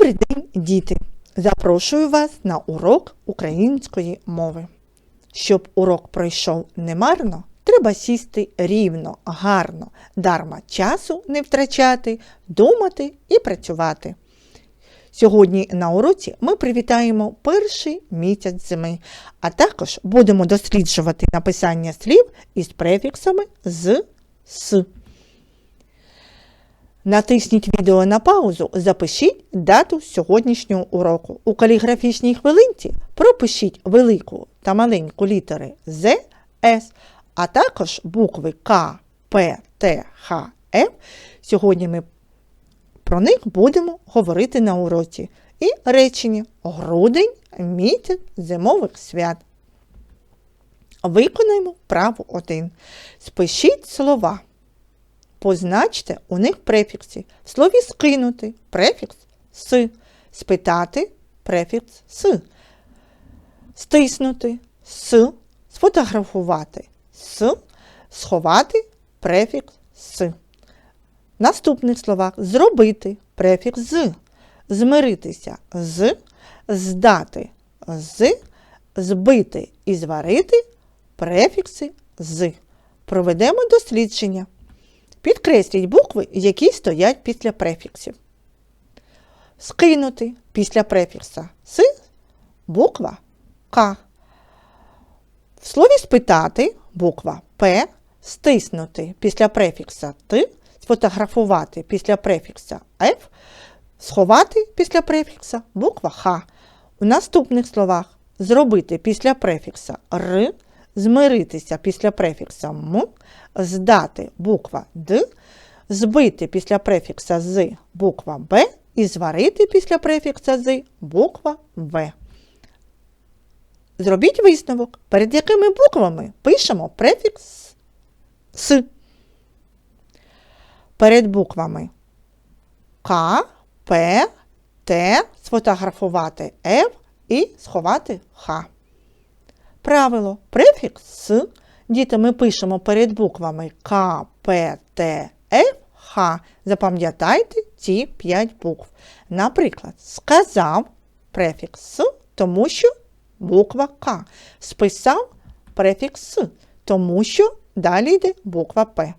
Добрий день, діти! Запрошую вас на урок української мови. Щоб урок пройшов немарно, треба сісти рівно, гарно, дарма часу не втрачати, думати і працювати. Сьогодні на уроці ми привітаємо перший місяць зими, а також будемо досліджувати написання слів із префіксами з с. Натисніть відео на паузу, запишіть дату сьогоднішнього уроку. У каліграфічній хвилинці пропишіть велику та маленьку літери З, С, а також букви К, П, Т, Х, Ф. Сьогодні ми про них будемо говорити на уроці. І речення грудень місяць зимових свят. Виконаємо право 1. Спишіть слова. Позначте у них префікси. В слові скинути префікс с, спитати префікс с, стиснути с, сфотографувати с, сховати префікс с. В наступних словах зробити префікс з, змиритися з, здати з, збити і зварити префікси з. Проведемо дослідження. Підкресліть букви, які стоять після префіксів. Скинути після префікса С буква К. В слові спитати буква П, стиснути після префікса Т, сфотографувати після префікса Ф, сховати після префікса буква Х. У наступних словах зробити після префікса Р, змиритися після префікса М, здати буква Д, збити після префікса з буква Б і зварити після префікса з буква В. Зробіть висновок, перед якими буквами пишемо префікс С. Перед буквами К, П, Т, сфотографувати Ф і сховати Х. Правило префікс С Діти, ми пишемо перед буквами К, П, Т, Ф, Х. Запам'ятайте ці 5 букв. Наприклад, сказав префікс С, тому що буква К. Списав префікс С, тому що далі йде буква П.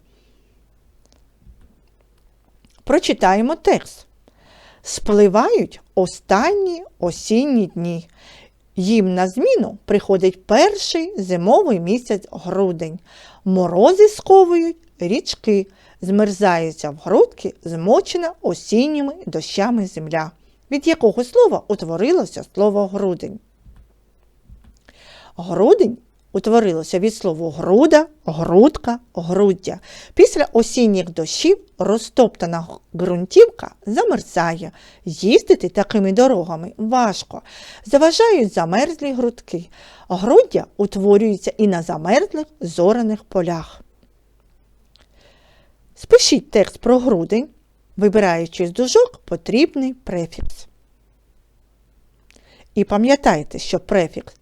Прочитаємо текст. Спливають останні осінні дні. Їм на зміну приходить перший зимовий місяць грудень. Морози сковують річки, змерзається в грудки, змочена осінніми дощами земля, від якого слова утворилося слово грудень. Грудень утворилося від слова груда, грудка, груддя. Після осінніх дощів розтоптана ґрунтівка замерзає. Їздити такими дорогами важко. Заважають замерзлі грудки. Груддя утворюється і на замерзлих зораних полях. Спишіть текст про грудень, вибираючи з дужок потрібний префікс. І пам'ятайте, що префікс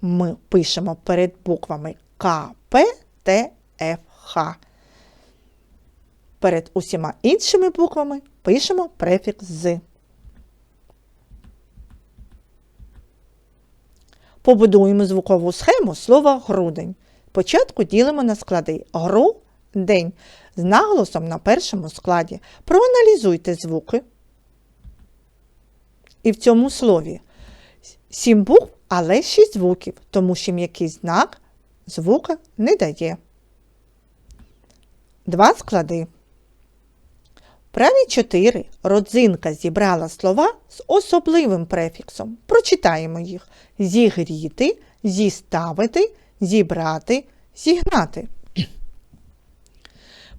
ми пишемо перед буквами К, П, Т, Ф, Х. Перед усіма іншими буквами пишемо префікс з. Побудуємо звукову схему слова грудень. Спочатку ділимо на склади гру день з наголосом на першому складі. Проаналізуйте звуки. І в цьому слові сім букв але шість звуків, тому що м'який знак звука не дає. Два склади. Праві 4 родзинка зібрала слова з особливим префіксом. Прочитаємо їх: зігріти, зіставити, зібрати, зігнати.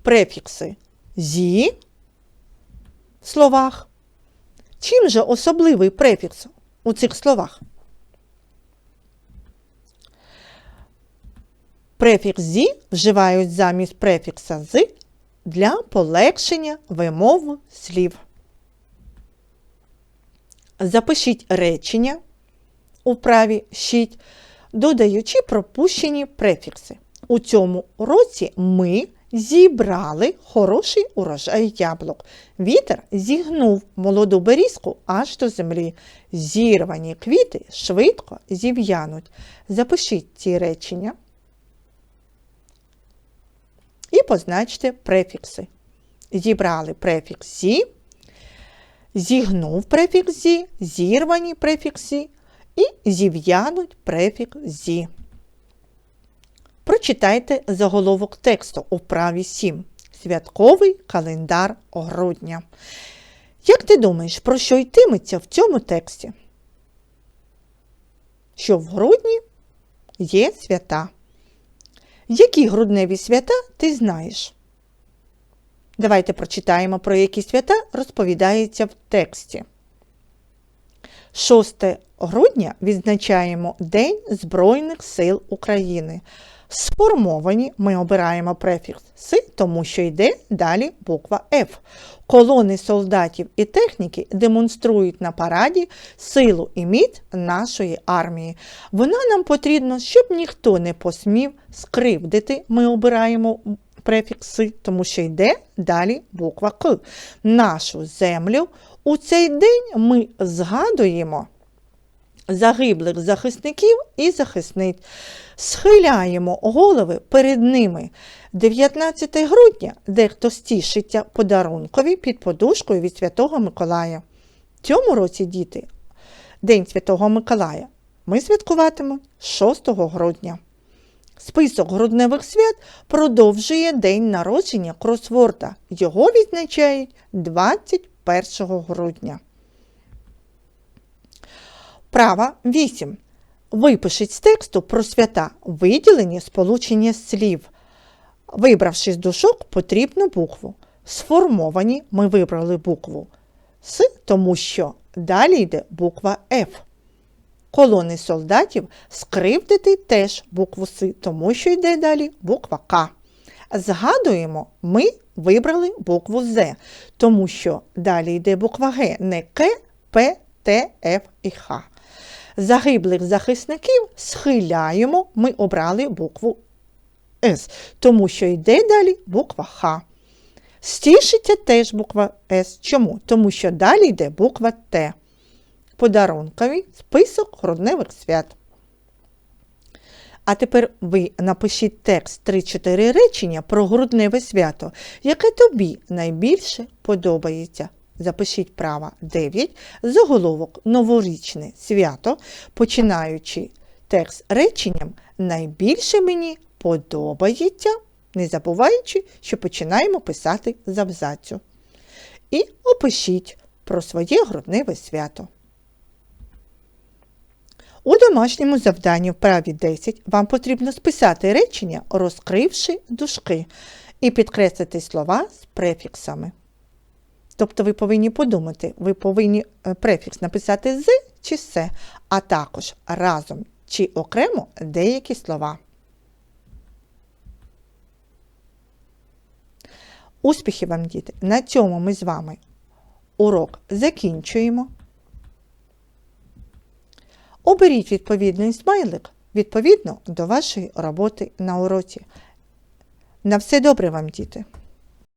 Префікси зі в словах. Чим же особливий префікс у цих словах? Префікс зі вживають замість префікса з для полегшення вимови слів. Запишіть речення у праві щить, додаючи пропущені префікси. У цьому році ми зібрали хороший урожай яблук. Вітер зігнув молоду берізку аж до землі. Зірвані квіти швидко зів'януть. Запишіть ці речення і позначте префікси. Зібрали префікс зі, зігнув префікс зі, зірвані префікс зі і зів'януть префікс зі. Прочитайте заголовок тексту у вправі 7. Святковий календар грудня. Як ти думаєш, про що йтиметься в цьому тексті? Що в грудні є свята. Які грудневі свята ти знаєш? Давайте прочитаємо, про які свята розповідається в тексті. 6 грудня відзначаємо День Збройних сил України. Сформовані ми обираємо префікс С, тому що йде далі буква Ф. Колони солдатів і техніки демонструють на параді силу і міць нашої армії. Вона нам потрібна, щоб ніхто не посмів скривдити. Ми обираємо префікс «си», тому що йде далі буква К. Нашу землю у цей день ми згадуємо загиблих захисників і захисниць. Схиляємо голови перед ними. 19 грудня дехто стішиться подарункові під подушкою від Святого Миколая. Цьому році, діти, День Святого Миколая, ми святкуватимемо 6 грудня. Список грудневих свят продовжує день народження кросворда. Його відзначають 21 грудня. Права 8. Випишіть з тексту про свята виділені сполучення слів. Вибравши з дужок потрібну букву. Сформовані ми вибрали букву С, тому що далі йде буква Ф. Колони солдатів скривдити теж букву С, тому що йде далі буква К. Згадуємо, ми вибрали букву З, тому що далі йде буква Г, не К, П, Т, Ф і Х. Загиблих захисників схиляємо, ми обрали букву С, тому що йде далі буква Х. Стішиться теж буква С. Чому? Тому що далі йде буква Т. Подарунковий список грудневих свят. А тепер ви напишіть текст 3-4 речення про грудневе свято, яке тобі найбільше подобається. Запишіть права 9, заголовок новорічне свято, починаючи текст реченням найбільше мені подобається, не забуваючи, що починаємо писати з абзацю. І опишіть про своє грудневе свято. У домашньому завданні в праві 10 вам потрібно списати речення, розкривши дужки, і підкреслити слова з префіксами. Тобто ви повинні подумати, ви повинні е, префікс написати з чи се, а також разом чи окремо деякі слова. Успіхів вам, діти! На цьому ми з вами урок закінчуємо. Оберіть відповідний смайлик відповідно до вашої роботи на уроці. На все добре вам, діти!